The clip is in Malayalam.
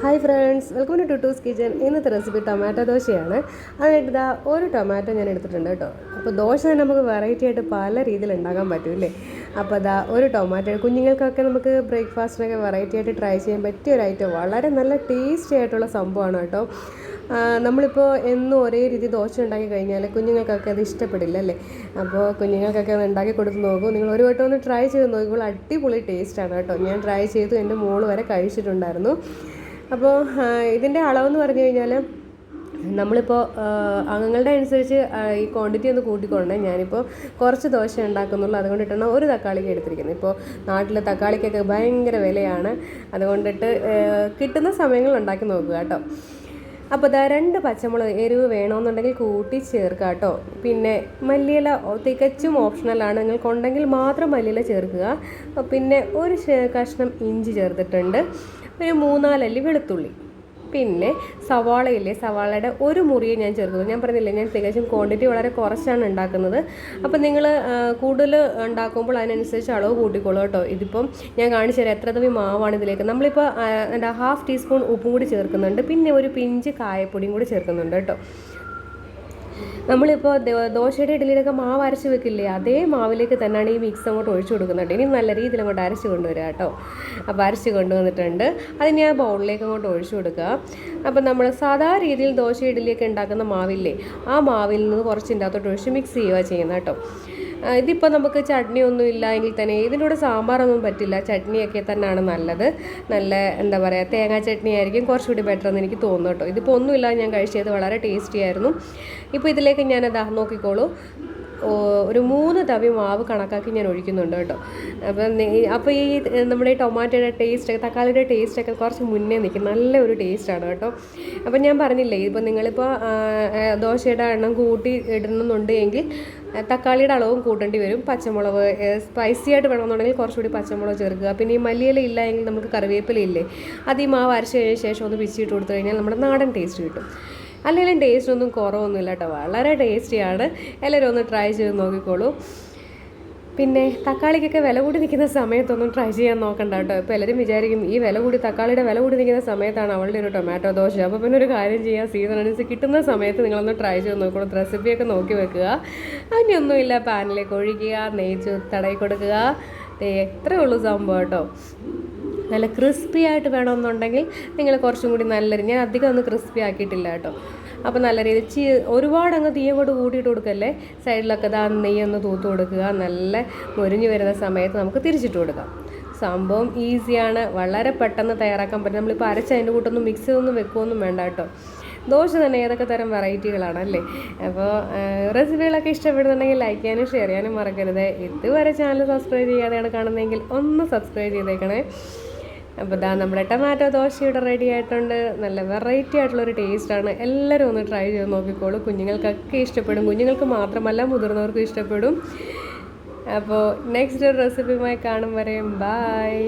Hi friends welcome to Tuttu's kitchen. ഇന്നത്തെ റെസിപ്പി ടൊമാറ്റോ ദോശയാണ്. അതിനായിട്ട് ഒരു ടൊമാറ്റോ ഞാൻ എടുത്തിട്ടുണ്ട് കേട്ടോ. അപ്പോൾ ദോശ തന്നെ നമുക്ക് വെറൈറ്റി ആയിട്ട് പല രീതിയിൽ ഉണ്ടാക്കാൻ പറ്റുമല്ലേ അപ്പോൾ അതാ ഒരു ടൊമാറ്റോ. കുഞ്ഞുങ്ങൾക്കൊക്കെ നമുക്ക് ബ്രേക്ക്ഫാസ്റ്റിനൊക്കെ വെറൈറ്റി ആയിട്ട് ട്രൈ ചെയ്യാൻ പറ്റിയ ഒരു ഐറ്റം വളരെ നല്ല ടേസ്റ്റി ആയിട്ടുള്ള സംഭവമാണ് കേട്ടോ. നമ്മളിപ്പോൾ എന്നും ഒരേ രീതി ദോശ ഉണ്ടാക്കി കഴിഞ്ഞാൽ കുഞ്ഞുങ്ങൾക്കൊക്കെ അത് ഇഷ്ടപ്പെടില്ല അല്ലേ? അപ്പോൾ കുഞ്ഞുങ്ങൾക്കൊക്കെ അത് ഉണ്ടാക്കി കൊടുത്ത് നോക്കൂ. നിങ്ങൾ ഒരു വട്ടം ഒന്ന് ട്രൈ ചെയ്ത് നോക്കിക്കോളൂ. അടിപൊളി ടേസ്റ്റാണ് കേട്ടോ. ഞാൻ ട്രൈ ചെയ്തു. എന്റെ മോൾ വരെ കഴിച്ചിട്ടുണ്ടായിരുന്നു. അപ്പോൾ ഇതിന്റെ അളവെന്ന് പറഞ്ഞു കഴിഞ്ഞാൽ നമ്മളിപ്പോൾ അംഗങ്ങളുടെ അനുസരിച്ച് ഈ ക്വാണ്ടിറ്റി ഒന്ന് കൂട്ടിക്കൊണ്ടേ ഞാനിപ്പോൾ കുറച്ച് ദോശ ഉണ്ടാക്കുന്നുള്ളൂ. അതുകൊണ്ടിട്ടാണ് ഒരു തക്കാളിക്ക് എടുത്തിരിക്കുന്നത്. ഇപ്പോൾ നാട്ടിലെ തക്കാളിക്കൊക്കെ ഭയങ്കര വിലയാണ്. അതുകൊണ്ടിട്ട് കിട്ടുന്ന സമയങ്ങളിൽ ഉണ്ടാക്കി നോക്കുക കേട്ടോ. അപ്പോൾ ഇതാ രണ്ട് പച്ചമുളക് എരിവ് വേണമെന്നുണ്ടെങ്കിൽ കൂട്ടി ചേർക്കുക കേട്ടോ. പിന്നെ മല്ലിയില തികച്ചും ഓപ്ഷണലാണ് നിങ്ങൾക്കുണ്ടെങ്കിൽ മാത്രം മല്ലിയില ചേർക്കുക. പിന്നെ ഒരു കഷ്ണം ഇഞ്ചി ചേർത്തിട്ടുണ്ട്. ഒരു മൂന്നാലല്ലി വെളുത്തുള്ളി. പിന്നെ സവാളയില്ലേ സവാളയുടെ ഒരു മുറിയെ ഞാൻ ചേർക്കുന്നു. ഞാൻ പറഞ്ഞില്ലേ ഞാൻ തികച്ചും ക്വാണ്ടിറ്റി വളരെ കുറച്ചാണ് ഉണ്ടാക്കുന്നത്. അപ്പോൾ നിങ്ങൾ കൂടുതൽ ഉണ്ടാക്കുമ്പോൾ അതിനനുസരിച്ച് അളവ് കൂട്ടിക്കോളൂ കേട്ടോ. ഇതിപ്പം ഞാൻ കാണിച്ചു തരാം എത്ര തവി മാവാണ് ഇതിലേക്ക്. നമ്മളിപ്പോൾ എന്താ ഹാഫ് ടീസ്പൂൺ ഉപ്പും കൂടി ചേർക്കുന്നുണ്ട്. പിന്നെ ഒരു പിഞ്ച് കായപ്പൊടിയും കൂടി ചേർക്കുന്നുണ്ട് കേട്ടോ. നമ്മളിപ്പോൾ ദോശയുടെ ഇഡലിയിലൊക്കെ മാവ് അരച്ച് വെക്കില്ലേ അതേ മാവിലേക്ക് തന്നെയാണ് ഈ മിക്സ് അങ്ങോട്ട് ഒഴിച്ചു കൊടുക്കുന്നുണ്ട് ഇനി നല്ല രീതിയിൽ അങ്ങോട്ട് അരച്ച് കൊണ്ടുവരിക കേട്ടോ. അപ്പോൾ അരച്ച് കൊണ്ടുവന്നിട്ടുണ്ട്. അതിന് ആ ബൗളിലേക്ക് അങ്ങോട്ട് ഒഴിച്ചു കൊടുക്കുക. അപ്പം നമ്മൾ സാധാ രീതിയിൽ ദോശ ഇഡലിയൊക്കെ ഉണ്ടാക്കുന്ന മാവില്ലേ ആ മാവിൽ നിന്ന് കുറച്ച് ഇതിന്റെ അകത്തോട്ട് ഒഴിച്ച് മിക്സ് ചെയ്യുക ചെയ്യുന്നത് കേട്ടോ. ഇതിപ്പോൾ നമുക്ക് ചട്നി ഒന്നും ഇല്ല എങ്കിൽ തന്നെ ഇതിന്റെ കൂടെ സാമ്പാറൊന്നും പറ്റില്ല. ചട്നിയൊക്കെ തന്നെയാണ് നല്ലത്. നല്ല എന്താ പറയുക തേങ്ങാ ചട്നി ആയിരിക്കും കുറച്ചുകൂടി ബെറ്റർ എന്ന് എനിക്ക് തോന്നുന്നു കേട്ടോ. ഇതിപ്പോൾ ഒന്നുമില്ല ഞാൻ കഴിച്ചത് വളരെ ടേസ്റ്റി ആയിരുന്നു. ഇപ്പോൾ ഇതിലേക്ക് ഞാനതാ നോക്കിക്കോളൂ. ഒരു മൂന്ന് തവി മാവ് കണക്കാക്കി ഞാൻ ഒഴിക്കുന്നുണ്ട് കേട്ടോ. അപ്പം അപ്പോൾ ഈ നമ്മുടെ ഈ ടൊമാറ്റോയുടെ ടേസ്റ്റ് തക്കാളിയുടെ ടേസ്റ്റ് ഒക്കെ കുറച്ച് മുന്നേ നിൽക്കും നല്ല ഒരു ടേസ്റ്റാണ് കേട്ടോ. അപ്പം ഞാൻ പറഞ്ഞില്ലേ ഇപ്പം നിങ്ങളിപ്പോൾ ദോശയുടെ എണ്ണം കൂട്ടി ഇടുന്നുണ്ട് എങ്കിൽ തക്കാളിയുടെ അളവും കൂട്ടേണ്ടി വരും. പച്ചമുളക് സ്പൈസി ആയിട്ട് വേണമെന്നുണ്ടെങ്കിൽ കുറച്ചുകൂടി പച്ചമുളക് ചേർക്കുക. പിന്നെ ഈ മല്ലിയില ഇല്ല എങ്കിൽ നമുക്ക് കറിവേപ്പില ഇല്ലേ അത് ഈ മാവ് അരച്ച് കഴിഞ്ഞ ശേഷം ഒന്ന് പിച്ചിട്ട് കൊടുത്തു കഴിഞ്ഞാൽ നമ്മുടെ നാടൻ ടേസ്റ്റ് കിട്ടും. അല്ലെങ്കിലും ടേസ്റ്റ് ഒന്നും കുറവൊന്നുമില്ല കേട്ടോ. വളരെ ടേസ്റ്റിയാണ് എല്ലാവരും ഒന്ന് ട്രൈ ചെയ്ത് നോക്കിക്കോളൂ. പിന്നെ തക്കാളിക്കൊക്കെ വില കൂടി നിൽക്കുന്ന സമയത്തൊന്നും ട്രൈ ചെയ്യാൻ നോക്കണ്ട കേട്ടോ. ഇപ്പോൾ എല്ലാവരും വിചാരിക്കും ഈ വില കൂടി തക്കാളിയുടെ വില കൂടി നിൽക്കുന്ന സമയത്താണ് അവളുടെ ഒരു ടൊമാറ്റോ ദോശ. അപ്പോൾ പിന്നെ ഒരു കാര്യം ചെയ്യാം. സീസൺ അനുസരിച്ച് കിട്ടുന്ന സമയത്ത് നിങ്ങളൊന്ന് ട്രൈ ചെയ്ത് നോക്കണം റെസിപ്പിയൊക്കെ നോക്കി വെക്കുക. അതിനൊന്നുമില്ല. പാനിലേക്ക് ഒഴിക്കുക. നെയ്ച്ച് തടയി കൊടുക്കുക. ഇത്രയേ ഉള്ളൂ സംഭവം കേട്ടോ. നല്ല ക്രിസ്പി ആയിട്ട് വേണമെന്നുണ്ടെങ്കിൽ നിങ്ങൾ കുറച്ചും കൂടി നല്ല ഞാൻ അധികം ഒന്ന് ക്രിസ്പി ആക്കിയിട്ടില്ല കേട്ടോ. അപ്പോൾ നല്ല രീതിയിൽ ചീ ഒരുപാട് അങ്ങ് തീയോട് കൂട്ടിയിട്ട് കൊടുക്കല്ലേ? സൈഡിലൊക്കെ ഇതാ നെയ്യൊന്ന് തൂത്ത് കൊടുക്കുക. നല്ല മുരിഞ്ഞു വരുന്ന സമയത്ത് നമുക്ക് തിരിച്ചിട്ട് കൊടുക്കാം. സംഭവം ഈസിയാണ് വളരെ പെട്ടെന്ന് തയ്യാറാക്കാൻ പറ്റും. നമ്മളിപ്പോൾ അരച്ച് അതിന്റെ കൂട്ടൊന്നും മിക്സ് ചെയ്തൊന്നും വെക്കുകയൊന്നും വേണ്ട കേട്ടോ. ദോശ തന്നെ ഏതൊക്കെ തരം വെറൈറ്റികളാണ് അല്ലേ? അപ്പോൾ റെസിപ്പികളൊക്കെ ഇഷ്ടപ്പെടുന്നുണ്ടെങ്കിൽ ലൈക്ക് ചെയ്യാനും ഷെയർ ചെയ്യാനും മറക്കരുത്. ഇതുവരെ ചാനൽ സബ്സ്ക്രൈബ് ചെയ്യാതെയാണ് കാണുന്നതെങ്കിൽ ഒന്ന് സബ്സ്ക്രൈബ് ചെയ്തേക്കണേ. അപ്പോൾ ഇതാ നമ്മുടെ ടൊമാറ്റോ ദോശ ഇവിടെ റെഡി ആയിട്ടുണ്ട്. നല്ല വെറൈറ്റി ആയിട്ടുള്ളൊരു ടേസ്റ്റാണ് എല്ലാവരും ഒന്ന് ട്രൈ ചെയ്ത് നോക്കിക്കോളൂ. കുഞ്ഞുങ്ങൾക്കൊക്കെ ഇഷ്ടപ്പെടും. കുഞ്ഞുങ്ങൾക്ക് മാത്രമല്ല മുതിർന്നവർക്കും ഇഷ്ടപ്പെടും. അപ്പോൾ നെക്സ്റ്റ് റെസിപ്പിയുമായി കാണും വരെയും ബായ്